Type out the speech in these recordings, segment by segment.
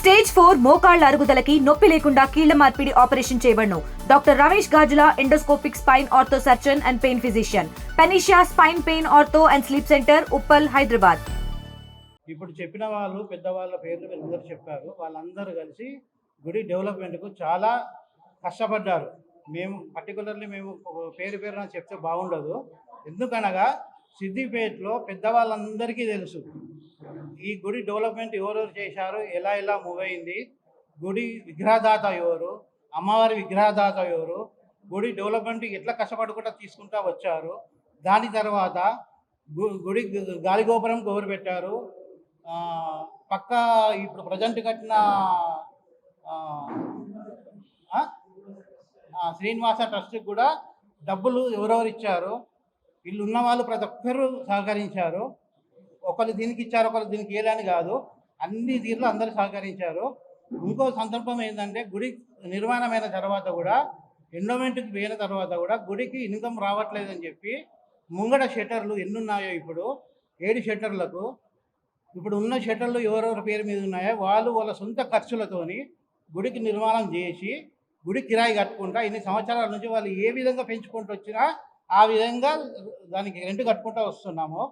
Stage four మోకాళ్ళ అరుగుదలకి నొప్పి లేకుండా కీళ్ళ మార్పిడి operation చేయబడను. Doctor Ramesh Gajula endoscopic spine ortho surgeon and pain physician. పెనిషియా spine pain ortho and sleep centre Uppal Hyderabad. ఇప్పుడు చెప్పిన వాళ్ళు పెద్దవాళ్ళ పేర్లు అందరూ చెప్పారు. వాళ్ళందరూ కలిసి గుడి డెవలప్మెంట్కు చాలా కష్టపడ్డారు. మేము పర్టికులర్లీ మేము పేరు పేరున చెప్తే బాగుండదు. ఎందుకనగా సిద్దిపేటలో పెద్దవాళ్ళందరికీ తెలుసు. ఈ గుడి డెవలప్మెంట్ ఎవరెవరు చేశారు? ఎలా ఎలా మూవ్ అయింది గుడి విగ్రహదాత ఎవరు? అమ్మవారి విగ్రహదాత ఎవరు? గుడి డెవలప్మెంట్ ఎట్లా కష్టపడుకుంటా తీసుకుంటా వచ్చారు? దాని తర్వాత గు- గుడి గాలిగోపురం గోరు పెట్టారు? పక్క ఇప్పుడు ప్రజెంట్ కట్టిన శ్రీనివాస ట్రస్ట్కి కూడా డబ్బులు ఎవరెవరు ఇచ్చారు? వీళ్ళు ఉన్న వాళ్ళు ప్రతి ఒక్కరు సహకరించారు. ఒకరు దీనికి ఇచ్చారు ఒకరు దీనికి ఇయ్యడానికి కాదు. అన్ని దీనిలో అందరూ సహకరించారు. ఇంకో సందర్భం ఏంటంటే గుడి నిర్మాణమైన తర్వాత కూడా ఎండోమెంట్కి పోయిన తర్వాత కూడా గుడికి ఇన్కమ్ రావట్లేదని చెప్పి ముంగడ షట్టర్లు ఎన్ని ఉన్నాయో ఇప్పుడు ఏడు షట్టర్లకు ఇప్పుడు ఉన్న షట్టర్లు ఎవరెవరి పేరు మీద ఉన్నాయో వాళ్ళు వాళ్ళ సొంత ఖర్చులతోని గుడికి నిర్మాణం చేసి గుడి కిరాయి కట్టుకుంటా ఇన్ని సంవత్సరాల నుంచి వాళ్ళు ఏ విధంగా పెంచుకుంటూ వచ్చినా ఆ విధంగా దానికి రెంట్ కట్టుకుంటూ వస్తున్నాము.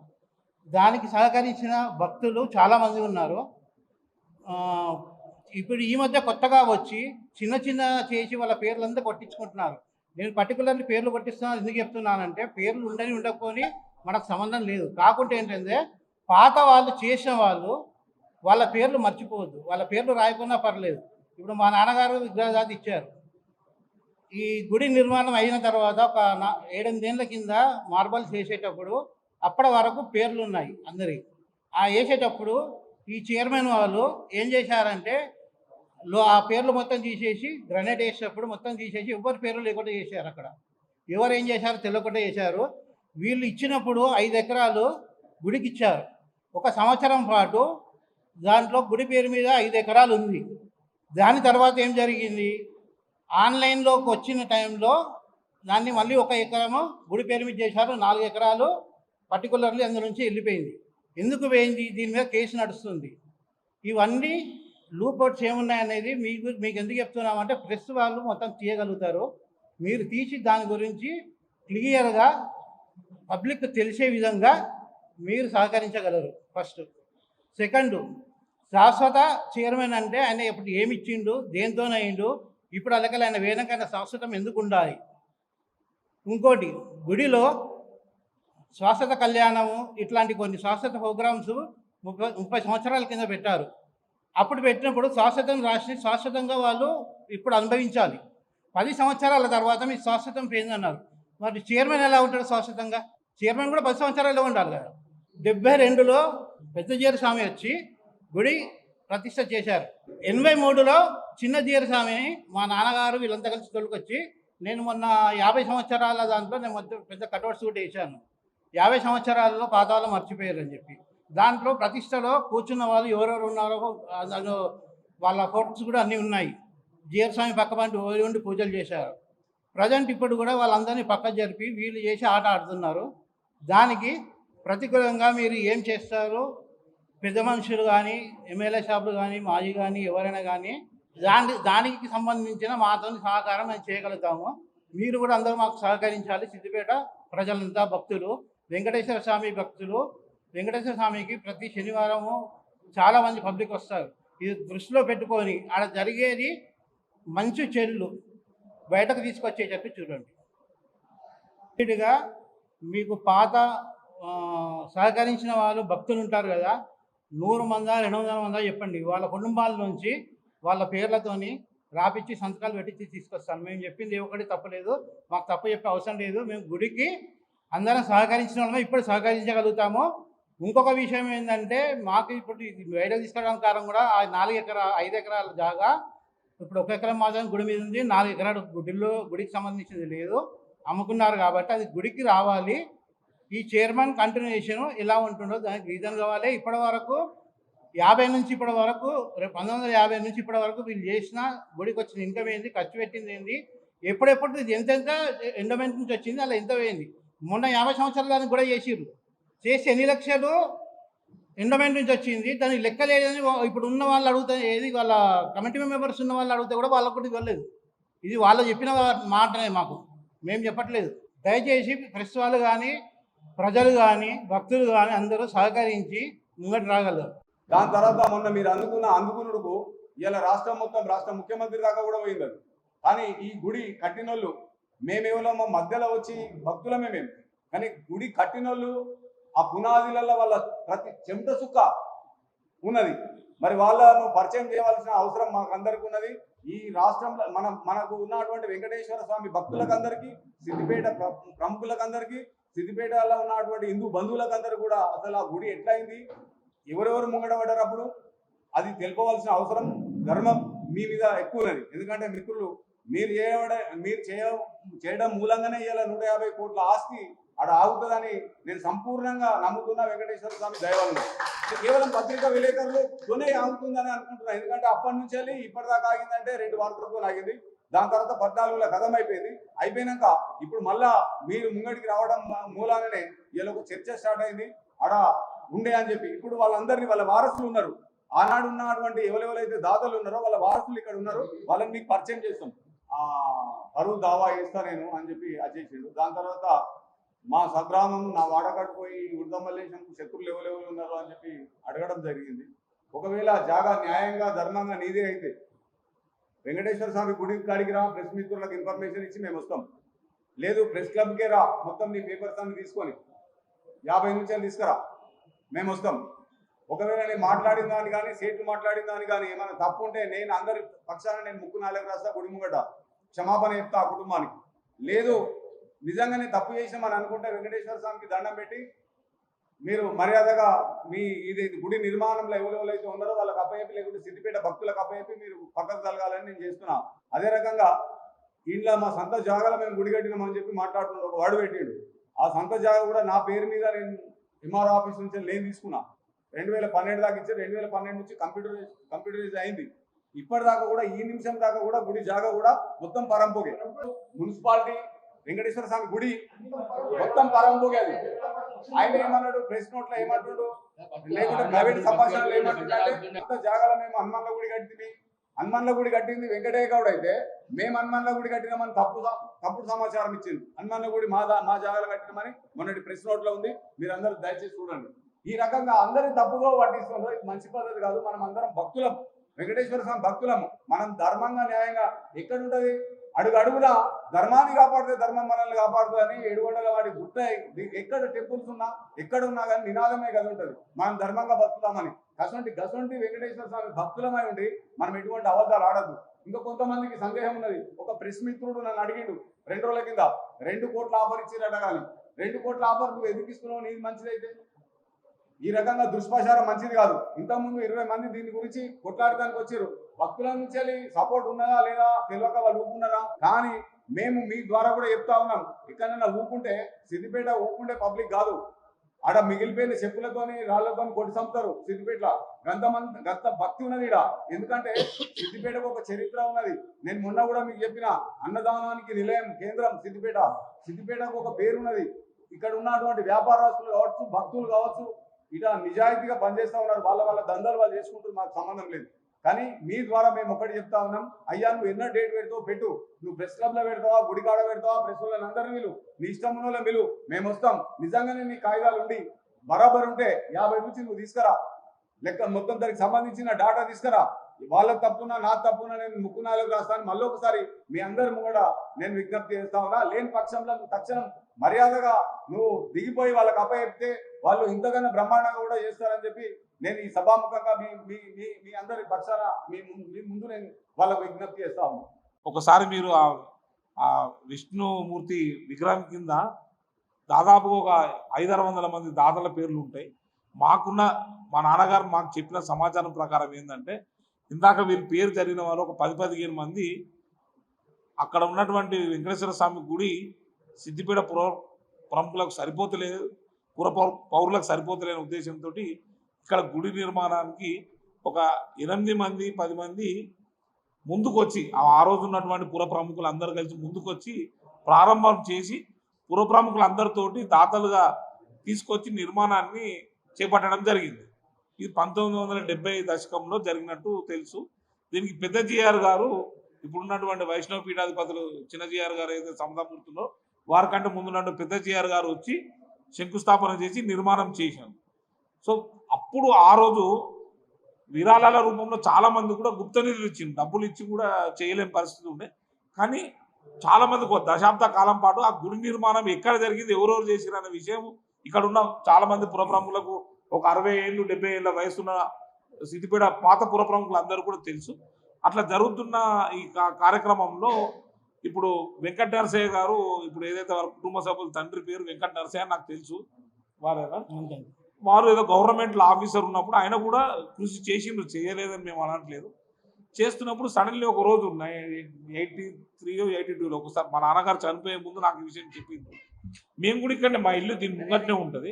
దానికి సహకరించిన భక్తులు చాలామంది ఉన్నారు. ఇప్పుడు ఈ మధ్య కొత్తగా వచ్చి చిన్న చిన్న చేసి వాళ్ళ పేర్లంతా కొట్టించుకుంటున్నారు. నేను పర్టికులర్లీ పేర్లు కొట్టిస్తున్నాను ఎందుకు చెప్తున్నానంటే పేర్లు ఉండని ఉండకపోని మనకు సంబంధం లేదు. కాకుంటే ఏంటంటే పాత వాళ్ళు చేసిన వాళ్ళు వాళ్ళ పేర్లు మర్చిపోవద్దు. వాళ్ళ పేర్లు రాయకున్నా పర్లేదు. ఇప్పుడు మా నాన్నగారు విగ్రహదాతి ఇచ్చారు. ఈ గుడి నిర్మాణం అయిన తర్వాత ఒక ఏడెనిమిదేళ్ళ కింద మార్బల్స్ వేసేటప్పుడు అప్పటి వరకు పేర్లు ఉన్నాయి అందరి. ఆ వేసేటప్పుడు ఈ చైర్మన్ వాళ్ళు ఏం చేశారంటే లో ఆ పేర్లు మొత్తం తీసేసి గ్రనేట్ వేసేటప్పుడు మొత్తం తీసేసి ఎవరి పేర్లు లేకుండా చేశారు అక్కడ. ఎవరు ఏం చేశారు తెలియకుండా చేశారు. వీళ్ళు ఇచ్చినప్పుడు ఐదు ఎకరాలు గుడికి ఇచ్చారు. ఒక సంవత్సరం పాటు దాంట్లో గుడి పేరు మీద ఐదు ఎకరాలు ఉంది. దాని తర్వాత ఏం జరిగింది? ఆన్లైన్లోకి వచ్చిన టైంలో దాన్ని మళ్ళీ ఒక ఎకరము గుడి పేరు మీద చేశారు నాలుగు ఎకరాలు పర్టికులర్లీ అందు నుంచి వెళ్ళిపోయింది. ఎందుకు పోయింది? దీని మీద కేసు నడుస్తుంది. ఇవన్నీ లూపౌట్స్ ఏమున్నాయనేది మీకు మీకు ఎందుకు చెప్తున్నామంటే ప్రెస్ వాళ్ళు మొత్తం తీయగలుగుతారు. మీరు తీసి దాని గురించి క్లియర్గా పబ్లిక్ తెలిసే విధంగా మీరు సహకరించగలరు ఫస్ట్. సెకండ్ శాశ్వత చైర్మన్ అంటే ఆయన ఇప్పుడు ఏమి ఇచ్చిండు దేనితోనైండు ఇప్పుడు అలకలైన వేదం వేనకైనా శాశ్వతం ఎందుకు ఉండాలి ఇంకోటి గుడిలో శాశ్వత కళ్యాణము ఇట్లాంటి కొన్ని శాశ్వత ప్రోగ్రామ్స్ ముప్పై ముప్పై సంవత్సరాల కింద పెట్టారు. అప్పుడు పెట్టినప్పుడు శాశ్వతం రాసి శాశ్వతంగా వాళ్ళు ఇప్పుడు అనుభవించాలి. పది సంవత్సరాల తర్వాత మీ శాశ్వతం పోయిందన్నారు. మరి చైర్మన్ ఎలా ఉంటాడు శాశ్వతంగా? చైర్మన్ కూడా పది సంవత్సరాలు ఉండాలి కదా. డెబ్బై రెండులో పెద్ద జీర స్వామి వచ్చి గుడి ప్రతిష్ట చేశారు. ఎనభై మూడులో చిన్న జీరస్వామిని మా నాన్నగారు వీళ్ళంతా కలిసి తొలికొచ్చి నేను మొన్న యాభై సంవత్సరాల దాంట్లో నేను మొత్తం పెద్ద కటౌట్స్ కూడా వేసాను యాభై సంవత్సరాలలో పాతాలు మర్చిపోయారు అని చెప్పి. దాంట్లో ప్రతిష్టలో కూర్చున్న వాళ్ళు ఎవరెవరు ఉన్నారో అందులో వాళ్ళ ఫోటోస్ కూడా అన్నీ ఉన్నాయి. జీరస్వామి పక్క పంటి ఉండి పూజలు చేశారు. ప్రజెంట్ ఇప్పుడు కూడా వాళ్ళందరినీ పక్క జరిపి వీళ్ళు చేసి ఆట ఆడుతున్నారు. దానికి ప్రతికూలంగా మీరు ఏం చేస్తారు? పెద్ద మనుషులు కానీ ఎమ్మెల్యే షాపులు కానీ మాజీ కానీ ఎవరైనా కానీ దాని దానికి సంబంధించిన మాతో సహకారం మేము చేయగలుగుతాము. మీరు కూడా అందరూ మాకు సహకరించాలి. సిద్దిపేట ప్రజలంతా భక్తులు వెంకటేశ్వర స్వామి భక్తులు. వెంకటేశ్వర స్వామికి ప్రతి శనివారము చాలామంది పబ్లిక్ వస్తారు. ఇది దృష్టిలో పెట్టుకొని ఆడ జరిగేది మంచి చెల్లు బయటకు తీసుకొచ్చేటట్టు చూడండి. ఇటుగా మీకు పాత సహకరించిన వాళ్ళు భక్తులు ఉంటారు కదా నూరు మందా రెండు వందల మందా చెప్పండి. వాళ్ళ కుటుంబాల నుంచి వాళ్ళ పేర్లతోని రాపిచ్చి సంతకాలు పెట్టించి తీసుకొస్తాను. మేము చెప్పింది ఏ ఒక్కటి తప్పలేదు మాకు తప్పు చెప్పే అవసరం లేదు. మేము గుడికి అందరం సహకరించిన వాళ్ళమే ఇప్పుడు సహకరించగలుగుతాము. ఇంకొక విషయం ఏంటంటే మాకు ఇప్పుడు ఇది తీసుకోవడానికి కారణం కూడా ఆ నాలుగు ఎకరా ఐదు ఎకరాల జాగా ఇప్పుడు ఒక ఎకరం మాత్రం గుడి మీద ఉంది. నాలుగు ఎకరాలు గుడిలో గుడికి సంబంధించింది లేదు. అమ్ముకున్నారు కాబట్టి అది గుడికి రావాలి. ఈ చైర్మన్ కంటిన్యూషన్ ఎలా ఉంటుందో దానికి రీజన్ కావాలి. ఇప్పటి వరకు యాభై నుంచి ఇప్పటి వరకు రేపు పంతొమ్మిది వందల యాభై నుంచి ఇప్పటి వరకు వీళ్ళు చేసిన గుడికి వచ్చిన ఇన్కమ్ ఏంది ఖర్చు పెట్టింది ఏంది ఎప్పుడెప్పుడు ఇది ఎంతెంత ఎండోమెంట్ నుంచి వచ్చింది అలా ఎంత పోయింది. మొన్న యాభై సంవత్సరాల దానికి కూడా చేసిరు చేసి ఎన్ని లక్షలు ఎండోమెంట్ నుంచి వచ్చింది దానికి లెక్క లేదని ఇప్పుడు ఉన్న వాళ్ళు అడిగితే ఏది వాళ్ళ కమిటీ మెంబర్స్ ఉన్న వాళ్ళు అడిగితే కూడా వాళ్ళకు కూడా ఇవ్వలేదు. ఇది వాళ్ళు చెప్పిన మాటనే మాకు మేము చెప్పట్లేదు. దయచేసి ప్రెస్ వాళ్ళు కానీ ప్రజలు కానీ భక్తులు కానీ అందరూ సహకరించి ముంగటి రాగలరు. దాని తర్వాత మొన్న మీరు అందుకున్న అందుకునుడుకు ఇలా రాష్ట్రం మొత్తం రాష్ట్ర ముఖ్యమంత్రి దాకా కూడా పోయింది అది కానీ ఈ గుడి కట్టినోళ్ళు మేమేమో మా మధ్యలో వచ్చి భక్తులమే మేము. కానీ గుడి కట్టినోళ్ళు ఆ పునాదిలలో వాళ్ళ ప్రతి చెమట సుక్క ఉన్నది. మరి వాళ్ళను పరిచయం చేయవలసిన అవసరం మాకు అందరికి ఉన్నది. ఈ రాష్ట్రంలో మన మనకు ఉన్నటువంటి వెంకటేశ్వర స్వామి భక్తులకు అందరికీ సిద్దిపేట ప్ర- ప్రముఖులకు అందరికీ సిద్దిపేటలో ఉన్నటువంటి హిందూ బంధువులకందరూ కూడా అసలు ఆ గుడి ఎట్లయింది? ఎవరెవరు ముంగడబడ్డారు అప్పుడు? అది తెలుపవలసిన అవసరం ధర్మం మీ మీద ఎక్కువ ఎందుకంటే మిత్రులు మీరు చేయబడ మీరు చేయ చేయడం మూలంగానే ఇలా నూట యాభై కోట్ల ఆస్తి ఆడ ఆగుతుందని నేను సంపూర్ణంగా నమ్ముతున్నా వెంకటేశ్వర స్వామి దయవల్ల. కేవలం పత్రికా విలేకరులతోనే ఆగుతుందని అనుకుంటున్నాను ఎందుకంటే అప్పటి నుంచి వెళ్ళి ఇప్పటిదాకా ఆగిందంటే రెండు వార్తలతో ఆగింది. దాని తర్వాత పద్నాలుగులో కథం అయిపోయింది అయిపోయినాక ఇప్పుడు మళ్ళా మీరు ముంగడికి రావడం మూలాననే వీళ్ళకు చర్చ స్టార్ట్ అయింది. ఆడ ఉండే అని చెప్పి ఇప్పుడు వాళ్ళందరినీ వాళ్ళ వారసులు ఉన్నారు. ఆనాడు ఉన్నటువంటి ఎవరెవరైతే దాతలు ఉన్నారో వాళ్ళ వారసులు ఇక్కడ ఉన్నారు వాళ్ళని మీకు పరిచయం చేస్తాం. ఆ పరువు దావా చేస్తా నేను అని చెప్పి అచేసిండు దాని తర్వాత మా స్వగ్రామం నా వాడకట్టు పోయి ఉడదమల్లేశం శత్రులు ఎవరెవరు ఉన్నారు అని చెప్పి అడగడం జరిగింది. ఒకవేళ జాగా న్యాయంగా ధర్మంగా నీదే అయితే వెంకటేశ్వర స్వామి గుడి కాడికి రా ప్రెస్ మిత్రులకు ఇన్ఫర్మేషన్ ఇచ్చి మేము వస్తాం. లేదు ప్రెస్ క్లబ్కే రా మొత్తం నీ పేపర్స్ అన్ని తీసుకొని. యాభై నిమిషాలు తీసుకురా మేము వస్తాం. ఒకవేళ నేను మాట్లాడిన దాన్ని కానీ సేట్లు మాట్లాడిన దాన్ని కానీ ఏమైనా తప్పు ఉంటే నేను అందరి పక్షాన నేను ముక్కు నాలుగు రాస్తా గుడి ముంగట క్షమాపణ చెప్తా ఆ కుటుంబానికి. లేదు నిజంగానే తప్పు చేసామని అనుకుంటే వెంకటేశ్వర స్వామికి దండం పెట్టి మీరు మర్యాదగా మీ ఇది గుడి నిర్మాణంలో ఎవరెవరైతే ఉన్నారో వాళ్ళకి అప్పయ్య భక్తులకు అప్పయ్యపి మీరు పక్కకు తలగాలని నేను చేస్తున్నా. అదే రకంగా ఇంట్లో మా సొంత జాగాలో మేము గుడి కట్టినామని చెప్పి మాట్లాడుతున్నాడు ఒక వాడు పెట్టాడు. ఆ సొంత జాగా కూడా నా పేరు మీద నేను ఎంఆర్ఓ ఆఫీస్ నుంచి నేను తీసుకున్నా. రెండు వేల పన్నెండు దాకా ఇచ్చి రెండు వేల పన్నెండు నుంచి కంప్యూటర్ కంప్యూటరైజ్ అయింది. ఇప్పటిదాకా కూడా ఈ నిమిషం దాకా కూడా గుడి జాగా కూడా మొత్తం పరంపోగే మున్సిపాలిటీ వెంకటేశ్వర స్వామి గుడి మొత్తం పరంపోగే అది. ఆయన ఏమన్నాడు? ప్రెస్ నోట్లో ఏమంటున్నాడు లేకుంటే ప్రైవేట్ సంభాషణలు మొత్తం జాగాలో మేము హనుమాన్ల గుడి కట్టింది హనుమాన్ల గుడి కట్టింది వెంకటయ్య గౌడ్ అయితే మేము హనుమాన్ల గుడి కట్టినామని తప్పు తప్పుడు సమాచారం ఇచ్చింది హనుమాన్ల గుడి మా మా జాగాలో కట్టినామని మొన్నటి ప్రెస్ నోట్లో ఉంది. మీరు అందరూ దయచేసి చూడండి. ఈ రకంగా అందరి తప్పుగా పట్టిస్తున్నారు మంచి పద్ధతి కాదు. మనం అందరం భక్తులం. వెంకటేశ్వర స్వామి భక్తులం మనం ధర్మంగా న్యాయంగా ఎక్కడ ఉంటుంది అడుగు అడుగులా ధర్మాన్ని కాపాడితే ధర్మం మనల్ని కాపాడుతుందని అని ఏడుగొండల వాడి గుట్ట ఎక్కడ టెంపుల్స్ ఉన్నా ఎక్కడ ఉన్నా కానీ నినాదమే కదా ఉంటుంది. మనం ధర్మంగా బతుకుతామని. కసంటి గసంటి వెంకటేశ్వర స్వామి భక్తులమై ఉండి మనం ఎటువంటి అబద్ధాలు ఆడద్దు. ఇంకా కొంతమందికి సందేహం ఉన్నది. ఒక ప్రెస్ మిత్రుడు నన్ను అడిగిండు రెండు రోజుల కింద రెండు కోట్ల ఆఫర్ ఇచ్చిరట కానీ రెండు కోట్ల ఆఫర్ నువ్వు ఎందుకు ఇస్తున్నావు? నీది మంచిదైతే ఈ రకంగా దుష్ప్రచారం మంచిది కాదు. ఇంతకుముందు ఇరవై మంది దీని గురించి కొట్లాడడానికి వచ్చారు భక్తుల నుంచి సపోర్ట్ ఉన్నదా లేదా తెలియక వాళ్ళు ఊపుకున్నారా? కానీ మేము మీ ద్వారా కూడా చెప్తా ఉన్నాం. ఎక్కడైనా ఊపుకుంటే సిద్దిపేట ఊపుకుంటే పబ్లిక్ కాదు. ఆడ మిగిలిపోయిన చెప్పులతోని రాళ్ళతో కొట్టి చంపుతారు సిద్దిపేటలో గంత మంది గంత భక్తి ఉన్నది ఈడ. ఎందుకంటే సిద్దిపేటకు ఒక చరిత్ర ఉన్నది. నేను మొన్న కూడా మీకు చెప్పిన అన్నదానానికి నిలయం కేంద్రం సిద్దిపేట. సిద్దిపేటకు ఒక పేరు ఉన్నది. ఇక్కడ ఉన్నటువంటి వ్యాపారస్తులు కావచ్చు భక్తులు కావచ్చు ఇట నిజాయితీగా పనిచేస్తూ ఉన్నారు. వాళ్ళ వాళ్ళ దందాలు వాళ్ళు చేసుకుంటారు మాకు సంబంధం లేదు. కానీ మీ ద్వారా మేము ఒకటి చెప్తా ఉన్నాం. అయ్యా నువ్వు ఎన్నో డేట్ పెడతావు పెట్టు. నువ్వు ప్రెస్ క్లబ్లో పెడతావా గుడికాడ పెడతావా? ప్రెస్ వాళ్ళని అందరిని విలు నీ ఇష్టం ఉన్న విలు మేము వస్తాం. నిజంగానే నీ కాగితాలు ఉండి బరాబర్ ఉంటే యాభై నుంచి నువ్వు తీసుకురా. లెక్క మొత్తం దానికి సంబంధించిన డాటా తీసుకురా. వాళ్ళకి తప్పున నా తప్పున నేను ముక్కునాలకు రాస్తాను. మళ్ళీ ఒకసారి మీ అందరి ముంగడ నేను విజ్ఞప్తి చేస్తా ఉన్నా. లేని పక్షంలో నువ్వు తక్షణం మర్యాదగా నువ్వు దిగిపోయి వాళ్ళకి అప్ప చెప్తే వాళ్ళు ఇంతకన్నా బ్రహ్మాండంగా కూడా చేస్తారని చెప్పి నేను ఈ సభాముఖంగా మీ మీ మీ మీ అందరి పక్షాన మీ మీ ముందు నేను వాళ్ళకు విజ్ఞప్తి చేస్తాము ఒకసారి మీరు ఆ విష్ణుమూర్తి విగ్రహం కింద దాదాపు ఒక ఐదారు వందల మంది దాతల పేర్లు ఉంటాయి. మాకున్న మా నాన్నగారు మాకు చెప్పిన సమాచారం ప్రకారం ఏంటంటే ఇందాక వీరి పేరు జరిగిన వారు ఒక పది పదిహేను మంది అక్కడ ఉన్నటువంటి వెంకటేశ్వర స్వామి గుడి సిద్దిపేట పుర ప్రముఖులకు సరిపోతలేదు. పుర పౌరులకు సరిపోతలేని ఉద్దేశంతో ఇక్కడ గుడి నిర్మాణానికి ఒక ఎనిమిది మంది పది మంది ముందుకొచ్చి ఆ ఆ రోజు ఉన్నటువంటి పుర ప్రముఖులు అందరు కలిసి ముందుకొచ్చి ప్రారంభం చేసి పుర ప్రముఖులందరితోటి దాతలుగా తీసుకొచ్చి నిర్మాణాన్ని చేపట్టడం జరిగింది. ఇది పంతొమ్మిది వందల దశకంలో జరిగినట్టు తెలుసు. దీనికి పెద్ద జిఆర్ గారు ఇప్పుడున్నటువంటి వైష్ణవ పీఠాధిపతులు చిన్న జిఆర్ గారు ఏదైతే సమతామూర్తులో వారికంటే ముందున్నట్టు పెద్ద జిఆర్ గారు వచ్చి శంకుస్థాపన చేసి నిర్మాణం చేశారు సో అప్పుడు ఆ రోజు విరాళాల రూపంలో చాలా మంది కూడా గుప్త నిధులు ఇచ్చింది డబ్బులు ఇచ్చి కూడా చేయలేని పరిస్థితి ఉండే. కానీ చాలామందికి ఒక దశాబ్ద కాలం పాటు ఆ గుడి నిర్మాణం ఎక్కడ జరిగింది ఎవరెవరు చేసిరు అనే విషయం ఇక్కడ ఉన్న చాలామంది పురప్రముఖులకు ఒక అరవై ఏళ్ళు డెబ్బై ఏళ్ళ వయసున్న సిద్దిపేట పాత పురప్రముఖులు అందరూ కూడా తెలుసు. అట్లా జరుగుతున్న ఈ కార్యక్రమంలో ఇప్పుడు వెంకట నరసయ్య గారు ఇప్పుడు ఏదైతే వారి కుటుంబ సభ్యుల తండ్రి పేరు వెంకట నరసయ్య నాకు తెలుసు. వారేనా? వారు ఏదో గవర్నమెంట్ ఆఫీసర్ ఉన్నప్పుడు ఆయన కూడా కృషి చేసిండ్రు చేయలేదని మేము అనట్లేదు. చేస్తున్నప్పుడు సడన్లీ ఒక రోజు ఎయిటీ త్రీ ఎయిటీ టూలో ఒకసారి మా నాన్నగారు చనిపోయే ముందు నాకు ఈ విషయం చెప్పింది మేము కూడా ఇక్కడ మా ఇల్లు దీని ముంగట్నే ఉంటుంది.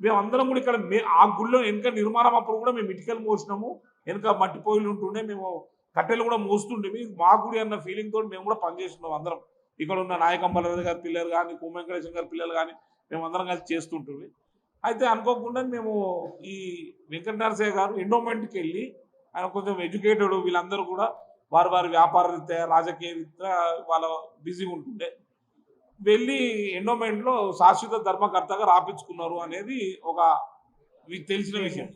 మేము అందరం కూడా ఇక్కడ మే ఆ గుళ్ళో వెనక నిర్మాణం అప్పుడు కూడా మేము ఇటుకలు మోసినాము. వెనక మట్టి పొయ్యిలు ఉంటుండే మేము కట్టెలు కూడా మోస్తుండేవి మా గుడి అన్న ఫీలింగ్ తోటి మేము కూడా పనిచేస్తున్నాం అందరం. ఇక్కడ ఉన్న నాయకంబలరాజు గారి పిల్లలు కానీ కుమ్మెంకటేశ్వర గారి పిల్లలు కానీ మేము అందరం కలిసి చేస్తుంటుంది. అయితే అనుకోకుండా మేము ఈ వెంకటనరసయ్య గారు ఎండోమెంట్కి వెళ్ళి ఆయన కొంచెం ఎడ్యుకేటెడ్ వీళ్ళందరూ కూడా వారి వారి వ్యాపార రీత్యా రాజకీయ రీత్యా వాళ్ళ బిజీగా ఉంటుండే. వెళ్ళి ఎండోమెంట్లో శాశ్వత ధర్మకర్తగా రాపించుకున్నారు అనేది ఒక మీకు తెలిసిన విషయం.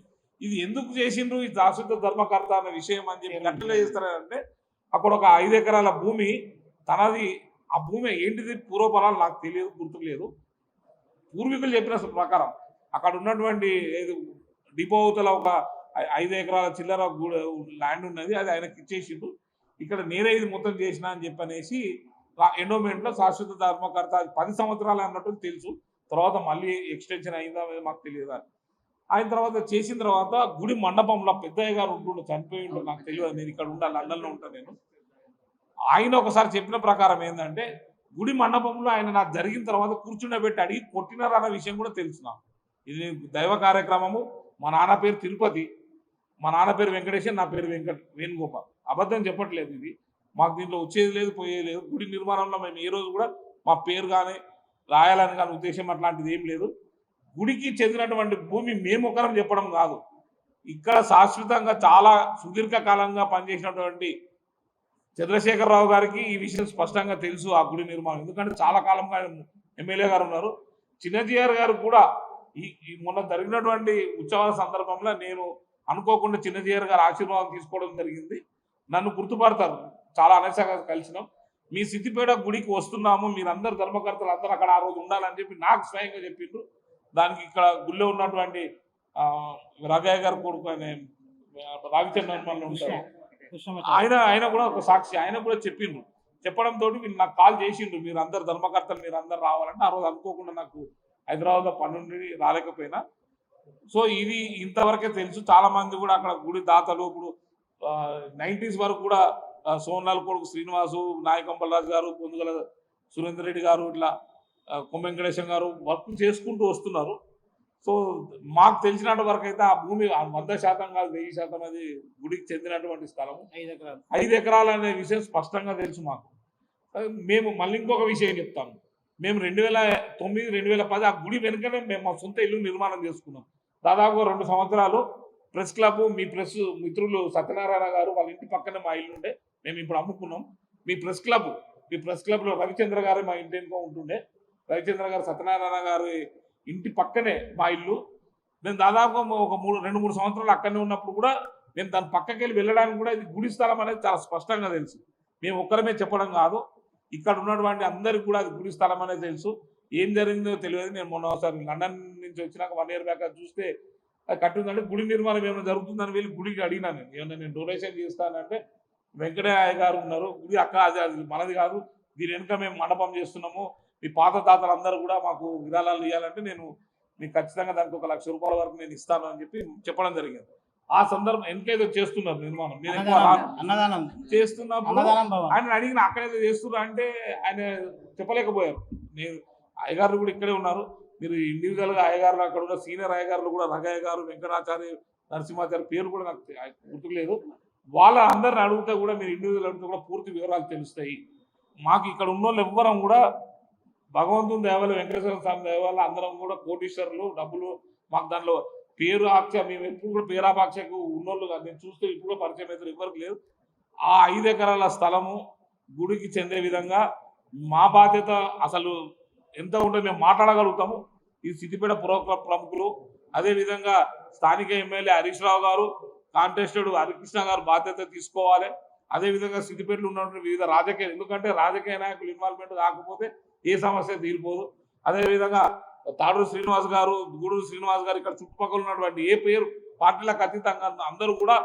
ఇది ఎందుకు చేసిండ్రు? ఈ శాశ్వత ధర్మకర్త అనే విషయం అని చెప్పి గట్టలో చేస్తారంటే అక్కడ ఒక ఐదు ఎకరాల భూమి తనది ఆ భూమి ఏంటిది? పూర్వపరాలు నాకు తెలియదు గుర్తుకు లేదు పూర్వీకులు చెప్పిన ప్రకారం అక్కడ ఉన్నటువంటి ఏది డిపో అవతల ఒక ఐదు ఎకరాల చిల్లర ల్యాండ్ ఉన్నది అది ఆయనకి ఇచ్చేసిండు ఇక్కడ నేనే ఇది మొత్తం చేసిన అని చెప్పనేసి ఎండోమెంట్లో శాశ్వత ధర్మకర్త అది పది సంవత్సరాలు అన్నట్టు తెలుసు. తర్వాత మళ్ళీ ఎక్స్టెన్షన్ అయిందా మాకు తెలియదు. ఆయన తర్వాత చేసిన తర్వాత గుడి మండపంలో పెద్దయ్య గారు ఉంటుండే చనిపోయి ఉంటుండే నాకు తెలియదు నేను ఇక్కడ ఉండా లండన్లో ఉంటాను నేను. ఆయన ఒకసారి చెప్పిన ప్రకారం ఏంటంటే గుడి మండపంలో ఆయన నాకు జరిగిన తర్వాత కూర్చుండబెట్టి అడిగి కొట్టినారు అన్న విషయం కూడా తెలుసు నాకు. ఇది దైవ కార్యక్రమము. మా నాన్న పేరు తిరుపతి. మా నాన్న పేరు వెంకటేశ్వర్ నా పేరు వెంకట వేణుగోపాల్. అబద్ధం చెప్పట్లేదు ఇది. మాకు దీంట్లో వచ్చేది లేదు పోయేది లేదు. గుడి నిర్మాణంలో మేము ఏ రోజు కూడా మా పేరు కానీ రాయాలని కానీ ఉద్దేశం అట్లాంటిది ఏం లేదు. గుడికి చెందినటువంటి భూమి మేము ఒకరం చెప్పడం కాదు. ఇక్కడ శాశ్వతంగా చాలా సుదీర్ఘకాలంగా పనిచేసినటువంటి చంద్రశేఖరరావు గారికి ఈ విషయం స్పష్టంగా తెలుసు ఆ గుడి నిర్మాణం. ఎందుకంటే చాలా కాలంగా ఆయన ఎమ్మెల్యే గారు ఉన్నారు. చిన్నజీఆర్ గారు కూడా ఈ ఈ మొన్న జరిగినటువంటి ఉత్సవాల సందర్భంలో నేను అనుకోకుండా చిన్నజీఆర్ గారు ఆశీర్వాదం తీసుకోవడం జరిగింది. నన్ను గుర్తుపడతారు. చాలా అనసగా కలిసినాం. మీ సిద్దిపేట గుడికి వస్తున్నాము. మీరందరు ధర్మకర్తలు అందరూ అక్కడ ఆ రోజు ఉండాలని చెప్పి నాకు స్వయంగా చెప్పిండ్రు. దానికి ఇక్కడ గుళ్ళో ఉన్నటువంటి రవ్య గారు కొడుకు అనే రావిచంద్రన్ ఉంటారు. ఆయన ఆయన కూడా ఒక సాక్షి ఆయన కూడా చెప్పిండ్రు చెప్పడంతో వీళ్ళు నాకు కాల్ చేసిండ్రు మీరు అందరు ధర్మకర్తలు మీరు అందరు రావాలంటే ఆ రోజు అనుకోకుండా నాకు హైదరాబాద్లో పని రాలేకపోయినా. సో ఇది ఇంతవరకే తెలుసు. చాలా మంది కూడా అక్కడ గుడి దాతలు ఇప్పుడు నైంటీస్ వరకు కూడా ఆ, కొడుకు శ్రీనివాసు నాయకంపల్రాజు గారు పొందుగల సురేందర్ రెడ్డి గారు ఇట్లా ఆ, కొమ్మ వెంకటేశం గారు వర్క్ చేసుకుంటూ వస్తున్నారు. సో మాకు తెలిసినంత వరకు అయితే ఆ భూమి వంద శాతం కాదు వెయ్యి శాతం అది గుడికి చెందినటువంటి స్థలము ఐదు ఎకరాలు. ఐదు ఎకరాలు అనే విషయం స్పష్టంగా తెలుసు మాకు. మేము మళ్ళీ ఇంకొక విషయం చెప్తాము. మేము రెండు వేల తొమ్మిది రెండు వేల పది ఆ గుడి వెనుకనే మేము మా సొంత ఇల్లు నిర్మాణం చేసుకున్నాం. దాదాపు రెండు సంవత్సరాలు ప్రెస్ క్లబ్ మీ ప్రెస్ మిత్రులు సత్యనారాయణ గారు వాళ్ళ ఇంటి పక్కనే మా ఇల్లు ఉండే మేము ఇప్పుడు అమ్ముకున్నాం. మీ ప్రెస్ క్లబ్ మీ ప్రెస్ క్లబ్లో రవిచంద్ర గారు మా ఇంటి ఉంటుండే. రవిచంద్ర గారు సత్యనారాయణ గారి ఇంటి పక్కనే మా ఇల్లు. నేను దాదాపు ఒక మూడు రెండు మూడు సంవత్సరాలు అక్కడనే ఉన్నప్పుడు కూడా నేను దాని పక్కకి వెళ్ళి వెళ్ళడానికి కూడా ఇది గుడి స్థలం అనేది చాలా స్పష్టంగా తెలుసు. మేము ఒక్కరమే చెప్పడం కాదు. ఇక్కడ ఉన్నటువంటి అందరికి కూడా అది గుడి స్థలం అనేది తెలుసు. ఏం జరిగిందో తెలియదు. నేను మొన్న ఒకసారి లండన్ నుంచి వచ్చినాక వన్ ఇయర్ బ్యాక్ చూస్తే అది కట్టిందంటే గుడి నిర్మాణం ఏమైనా జరుగుతుందని వెళ్ళి గుడికి అడిగినాను నేను. ఏమైనా నేను డొనేషన్ చేస్తానంటే వెంకటయ్య గారు ఉన్నారు. గుడి అక్క అది అది మనది కాదు. దీని వెనుక మేము మండపం చేస్తున్నాము. మీ పాత తాతలు అందరూ కూడా మాకు విరాళాలు ఇవ్వాలంటే నేను మీకు ఖచ్చితంగా దానికి ఒక లక్ష రూపాయల వరకు నేను ఇస్తాను అని చెప్పి చెప్పడం జరిగింది. ఆ సందర్భం వెనకేదో చేస్తున్నారు నిర్మాణం. నేను అన్నదానం చేస్తున్నప్పుడు ఆయన అడిగిన అక్కడేదో చేస్తున్నా అంటే ఆయన చెప్పలేకపోయారు. నేను అయ్యగారులు కూడా ఇక్కడే ఉన్నారు. మీరు ఇండివిజువల్గా అయ్యగారులు అక్కడ ఉన్న సీనియర్ అయ్యగారులు కూడా రగయ్య గారు వెంకటాచార్య నరసింహాచార్య పేరు కూడా నాకు తె- గుర్తుకు లేదు వాళ్ళ అందరిని అడిగితే కూడా మీరు ఇండివిజువల్ అడిగితే కూడా పూర్తి వివరాలు తెలుస్తాయి. మాకు ఇక్కడ ఉన్న వాళ్ళు ఎవ్వరం కూడా భగవంతుని దేవాలయం వెంకటేశ్వర స్వామి దేవాలయం అందరం కూడా కోటీశ్వరులు డబ్బులు మాకు దానిలో పేరు ఆక్ష మేము ఎప్పుడు కూడా పేరాపాక్షకు ఉన్నోళ్ళు కాదు. నేను చూస్తే ఇప్పుడు పరిచయం అయితే ఎవరికి లేదు. ఆ ఐదు ఎకరాల స్థలము గుడికి చెందే విధంగా మా బాధ్యత అసలు ఎంత ఉంటే మేము మాట్లాడగలుగుతాము. ఈ సిద్దిపేట పుర ప్రముఖులు అదేవిధంగా స్థానిక ఎమ్మెల్యే హరీష్ రావు గారు కాంటెస్టెడ్ హరికృష్ణ గారు బాధ్యత తీసుకోవాలి. అదేవిధంగా సిద్దిపేటలో ఉన్నటువంటి వివిధ రాజకీయ ఎందుకంటే రాజకీయ నాయకులు ఇన్వాల్వ్మెంట్ కాకపోతే ఏ సమస్య తీరిపోదు. అదేవిధంగా తాడూరు శ్రీనివాస్ గారు గూడూరు శ్రీనివాస్ గారు ఇక్కడ చుట్టుపక్కల ఉన్నటువంటి ఏ పేరు పార్టీలకు అతీతంగా అందరూ కూడా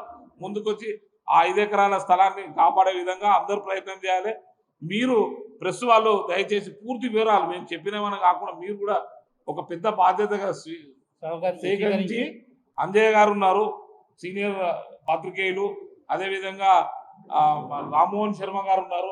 ముందుకొచ్చి ఆ ఐదు ఎకరాల స్థలాన్ని కాపాడే విధంగా అందరూ ప్రయత్నం చేయాలి. మీరు ప్రెస్ వాళ్ళు దయచేసి పూర్తి వివరాలు మేము చెప్పినవని కాకుండా మీరు కూడా ఒక పెద్ద బాధ్యతగా స్వీ- సహకరి- సేకరించి అంజయ్య గారు ఉన్నారు సీనియర్ పాత్రికేయులు అదేవిధంగా రామ్మోహన్ శర్మ గారు ఉన్నారు